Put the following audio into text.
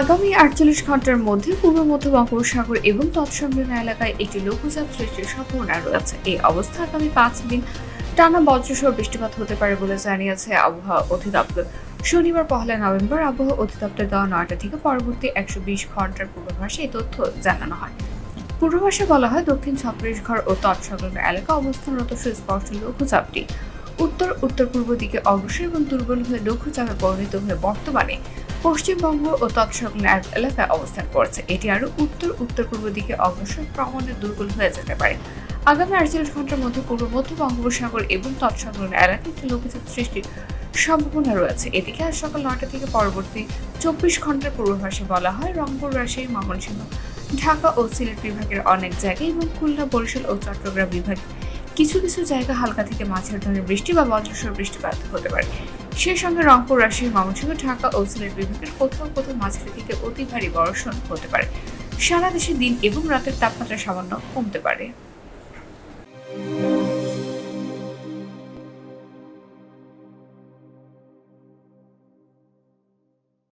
আগামী আটচল্লিশ ঘণ্টার মধ্যে পূর্ব মধ্য বঙ্গোপসাগর এবং তৎসংলগ্ন এলাকায় একটি লঘুচাপ সৃষ্টির সম্ভাবনা রয়েছে। এই অবস্থা আগামী পাঁচ দিন টানা বজ্রসহ বৃষ্টিপাত হতে পারে বলে জানিয়েছে আবহাওয়া অধিদপ্তর। শনিবার পহেলা নভেম্বর আবহাওয়া অধিদপ্তর দেওয়া নয়টা থেকে পরবর্তী একশো বিশ ঘণ্টার পূর্বাভাসে এই তথ্য জানানো হয়। পূর্বাভাসে বলা হয়, দক্ষিণ ছত্রিশগড় ও তৎসংলগ্ন এলাকা অবস্থানরত সুস্পষ্ট লঘুচাপটি। উত্তর উত্তর পূর্ব দিকে অগ্রসর এবং দুর্বল হয়ে লঘুচাপে পরিণত হয়ে বর্তমানে পশ্চিমবঙ্গ ও তৎসংলগ্ন এক এলাকায় অবস্থান করছে। এটি আরও উত্তর উত্তর পূর্ব দিকে অগ্রসর ক্রমণে দুর্বল হয়ে যেতে পারে। আগামী আটচল্লিশ ঘণ্টার মধ্যে পূর্ব মধ্য বঙ্গোপসাগর এবং তৎসংলগ্ন এলাকায় একটি লঘুচাপ সৃষ্টির সম্ভাবনা রয়েছে। এদিকে আজ সকাল নয়টা থেকে পরবর্তী চব্বিশ ঘণ্টার পূর্বাভাসে বলা হয়, রংপুর, রাজশাহী, ময়মনসিংহ, ঢাকা ও সিলেট বিভাগের অনেক জায়গায় এবং খুলনা, বরিশাল ও চট্টগ্রাম বিভাগে কিছু কিছু জায়গা হালকা থেকে মাঝের ধরনের বৃষ্টি বা বজ্রসর বৃষ্টিপাত হতে পারে। সেই সঙ্গে রংপুর রাজশাহী, ময়মনসিংহ, ঢাকা ও সিলেট বিভাগের কোথাও কোথাও মাঝারি থেকে অতি ভারী বর্ষণ হতে পারে। সারা দেশে দিন এবং রাতের তাপমাত্রা সামান্য কমতে পারে।